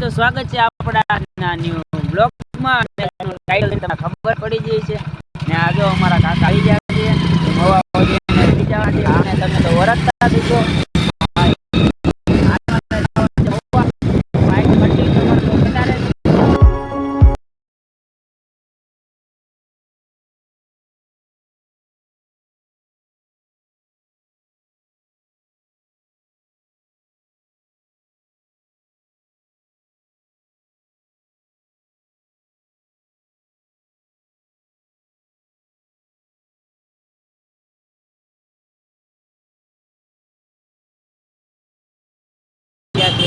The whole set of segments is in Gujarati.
તો સ્વાગત છે આપણા ન્યુ બ્લોગમાં. ખબર પડી ગઈ છે. ને આજે અમારા કાકા આવી ગયા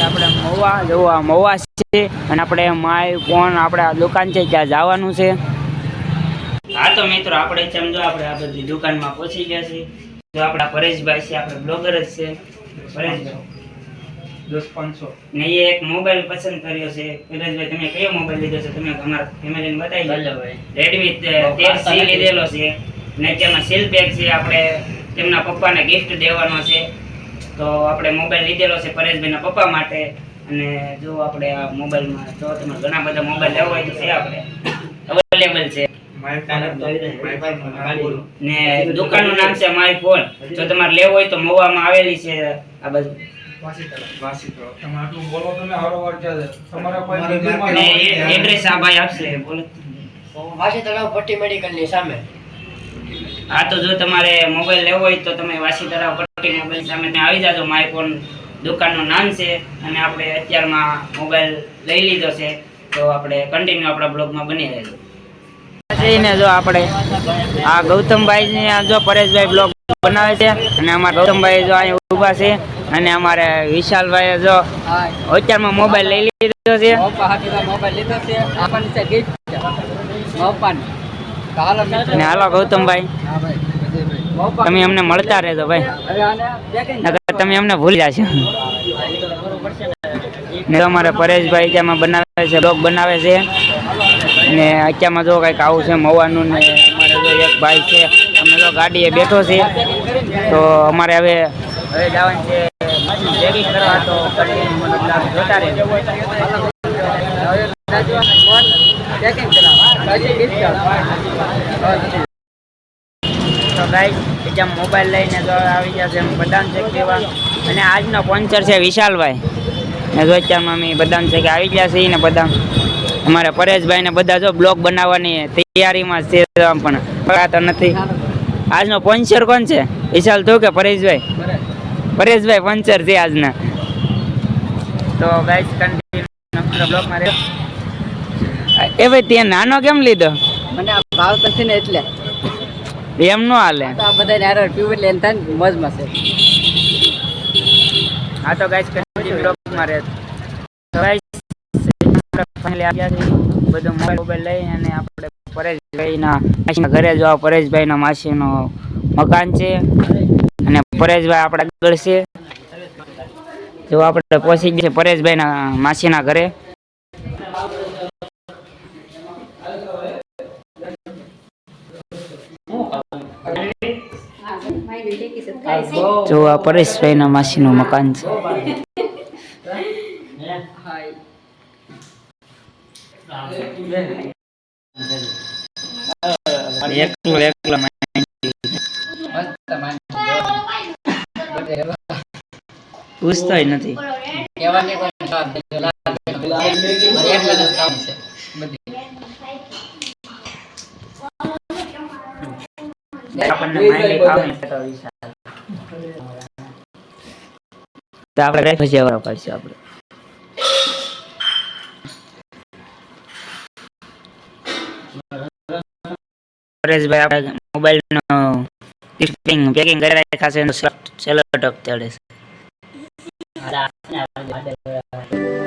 આપણે મહુવા જોવા આ મહુવા છે અને આપણે માય કોણ આપણે આ દુકાન છે ત્યાં જવાનું છે. હા તો મિત્રો આપણે સમજો આપણે આ બધી દુકાનમાં પહોંચી ગયા છીએ. જો આપણા પરેશભાઈ છે આપણે બ્લોગર જ છે. પરેશભાઈ દસ પાંચસો. ને એ એક મોબાઈલ પસંદ કર્યો છે. પરેશભાઈ તમે કયો મોબાઈલ લીધો છે? તમે અમારા ફેમિલીને બતાવી દો. રેડમી તેર સી લીધેલો છે. ને તેમાં સીલ પેક છે આપણે તેમના પપ્પાને ગિફ્ટ દેવાનો છે. તો આપણે મોબાઈલ લીધેલો છે પરેશભાઈના પપ્પા માટે. અને જો આપણે આ મોબાઈલમાં જો તમે ઘણા બધા મોબાઈલ લેવો હોય તો છે આપણે. અવેલેબલ છે. માય ફોન માય ફોન ને દુકાનનું નામ છે માય ફોન જો તમારે લેવો હોય તો મહુવામાં આવેલી છે આ બાજુ. વાસી તો તમે આટલું બોલો તમે હરોવાર છે તમારા કોઈ અમારે બીજું ને માં એડ્રેસ આ ભાઈ આપશે. બોલો. વાસી તળાવ પટ્ટી મેડિકલની સામે. હા તો જો તમારે મોબાઈલ લેવો હોય તો તમે વાસી તળાવ પટ્ટી મોબાઈલ સામે આવી જાજો. માય દુકાનનું નામ છે અને આપણે અત્યારમાં મોબાઈલ લઈ લીધો છે. તો આપણે કન્ટિન્યુ આપણા બ્લોગમાં બની રહેજો. જઈને જો આપણે આ ગૌતમભાઈ જો પરેશભાઈ બ્લોગ બનાવે છે અને અમારા ગૌતમભાઈ જો અહીં ઊભા છે અને અમારે વિશાલભાઈ જો અત્યારમાં મોબાઈલ લઈ લીધો છે. મોબાઈલ લીધો છે. આપણને છે ગિફ્ટ મોપાની હાલો ગૌતમભાઈ. તમે અમને મળતા રહેજો ભાઈ. ને? તમે અમને ભૂલી જશો. ને અમારે પરેશભાઈ અત્યારમાં બનાવે છે, બ્લોગ બનાવે છે. ને અત્યારમાં જો કંઈક આવું છે મવાનું ને અમારે જો એક ભાઈ છે, અમે જો ગાડીએ બેઠો છે તો અમારે હવે હવે જવાનું છે ચેકિંગ કરવા, તો જોતા તો બદામ અને આજનો સ્પોન્સર છે વિશાલભાઈ. ને જો અત્યારમાં બદામ આવી ગયા છીએ બધા. અમારે પરેશભાઈ ને બધા જો બ્લોગ બનાવવાની તૈયારીમાં છે પણ પડાતો નથી. આજનો પંચર કોણ છે? વિશાલ તું કે પરેશભાઈ? પરેશભાઈ પંચર છે આજના. તો ગાઈસ કન્ટિન્યુ બ્લોગમાં રહે એ ભાઈ તે નાનો કેમ લીધો? મને આ ભાવ તો છે ને એટલે. એમ નો હાલે. તો આ બધા નારો પીવું એમ થાય ને મોજમાં છે. હા તો ગાઈસ કન્ટિન્યુ બ્લોગમાં રહે ગાઈસ ફાઇનલી આવ્યા છે બધું મોબાઈલ મોબાઈલ લઈ અને આપણે પરેશભાઈના માસીના ઘરે જો ના પરેશભાઈના માસીનો મકાન છે. અને પરેશભાઈ આપણા આગળ છે. જો આપણે પહોંચી ગયા છે પરેશભાઈના માસીના ઘરે. જો આ પરેશભાઈના માસીનું મકાન છે. એકલો એકલો પૂછતોય નથી કહેવાની કોઈ વાત નથી. મારે એકલા જ કામ છે બધી આપણને માહિતી ખાવાની છે તો આપણે કઈ પછી આવવા પડશે આપણે પરેશભાઈ આપણે મોબાઈલ નો પેકિંગ પેકિંગ કરી રાખ્યા છે એનો સેલો ટક ચડે છે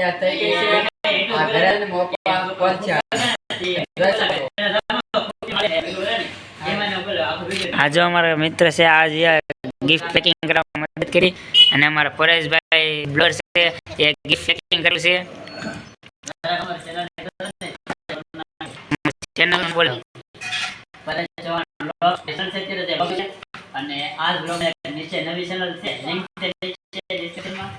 તૈયાર થઈ ગઈ છે, આ ઘરે ને મોપા પહોંચ્યા જોઈ શકો આ જો અમારા મિત્ર છે આ ગિફ્ટ પેકિંગ કરવામાં મદદ કરી અને અમારા પરેશભાઈ બ્લર છે, એ ગિફ્ટ પેકિંગ કર્યું છે. ચેનલ બોલો. અને આ નીચે નવી ચેનલ છે લિંક છે ડિસ્ક્રિપ્શનમાં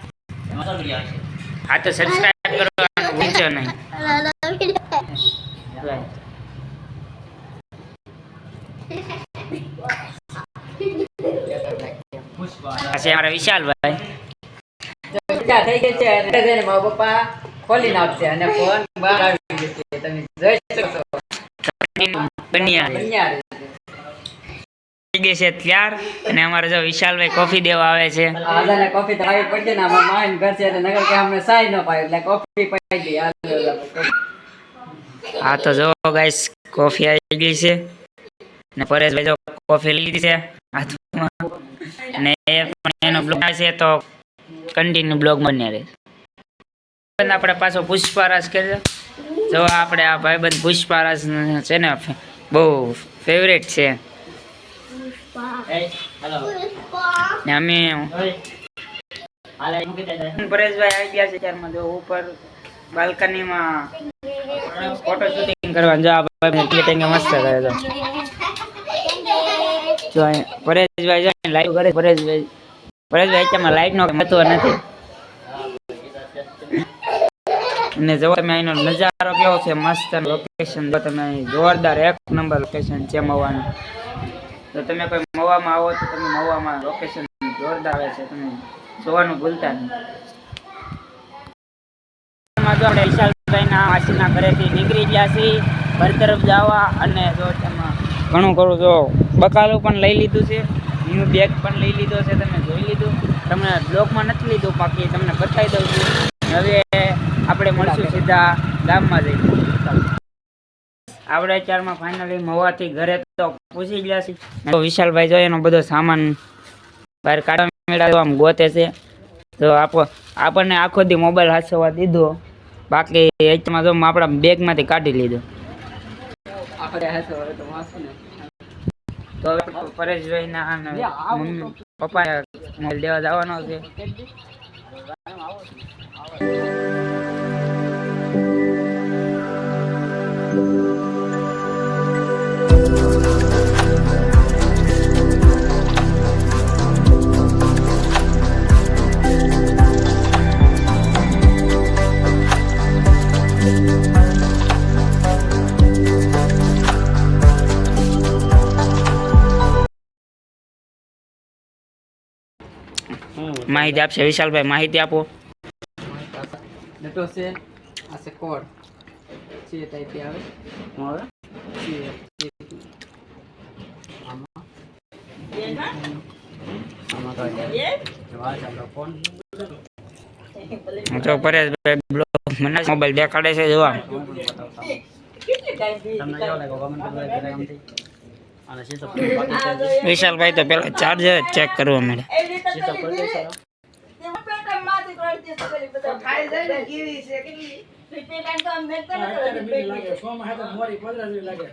એમાં સૌ વીડિયો હા તો સબસ્ક્રાઇબ કરવાનું ભૂલશો નહીં. પછી અમારા વિશાલભાઈ. થઈ ગઈ છે અને મારા પપ્પા ખોલી નાખશે અને ફોન બહાર આવી જશે તમે જોઈ શકો છો. બન્યા. થઈ ગઈ છે ત્યાર. અને અમારે જો વિશાલભાઈ કોફી દેવા આવે છે. આજાને કોફી તો આવી પડશે ને અમાર માઈન ઘર છે એટલે નગર કે અમને સાઈ ન પાય એટલે કોફી પાઈ દઈ આ તો જો ગાઈસ કોફી આવી ગઈ છે. ને પરેશભાઈ જો કોફી લીધી છે હાથમાં. અને એ પણ એનો બ્લોગ છે તો કન્ટિન્યુ બ્લોગ બન્યા રહે. આપણે પાછો પુષ્પારાસ કરજો જો આપણે આ ભાઈબંધ પુષ્પારાસ છે ને બહુ ફેવરેટ છે. ને અમે પરેશભાઈ આવી ગયા છે ત્યારમાં. જો ઉપર બાલ્કનીમાં ફોટો શૂટિંગ જો મસ્ત કરે જો. પરેશભાઈ લાઈવ કરે પરેશભાઈ પરેશભાઈ અત્યારમાં લાઈટ નો મહત્વ નથી. અને જો તમે અહીંનો નજારો કેવો છે મસ્ત. લોકેશન તમે જોરદાર એક નંબર લોકેશન છે મવાનું જો તમે કોઈ મવામાં આવો તો તમે મવામાં લોકેશન જોરદાર આવે છે, તમે જોવાનું ભૂલતા નહીં. માં આપણે વિશાલભાઈના માસીના ઘરેથી નીકળી ગયા છીએ, ઘર તરફ જવા અને જો તેમાં ઘણું ખરું જો બકાલું પણ લઈ લીધું છે, ન્યૂ બેગ પણ લઈ લીધો છે, તમે જોઈ લીધું. તમને બ્લોકમાં નથી લીધું, બાકી તમને બતાવી દઉં છું. હવે આપણે મળશું સીધા ગામમાં જઈ આપણે ચારમાં ફાઇનલી મવાથી ઘરે તો પૂછી ગયા છે તો વિશાલભાઈ જોઈએ એનો બધો સામાન બહાર કાઢવા મેળા આમ ગોતે છે. તો આપો આપણને આખો દી મોબાઈલ હાથસવા દીધો. બાકી એચમાં તો આપણા બેગમાંથી કાઢી લીધો. તો પરેશભાઈના મમ્મી પપ્પા મોબાઈલ દેવા જવાનો છે. માહિતી આપશે વિશાલભાઈ માહિતી આપો ડટો છે આ છે કોડ છે ટાઈપ આવે છે છે. આમાં આમાં તો જોવા છે આપણો ફોન તો પરેશભાઈ બ્લોગ મને મોબાઈલ દેખાડે છે જોવા તમને કેવો લાગ્યો કમેન્ટ કરો જરા આમથી અને શીશો બાકી વિશાલભાઈ તો પેલા ચાર્જર જ ચેક કરવા મળે શીશો ખોલી દે સર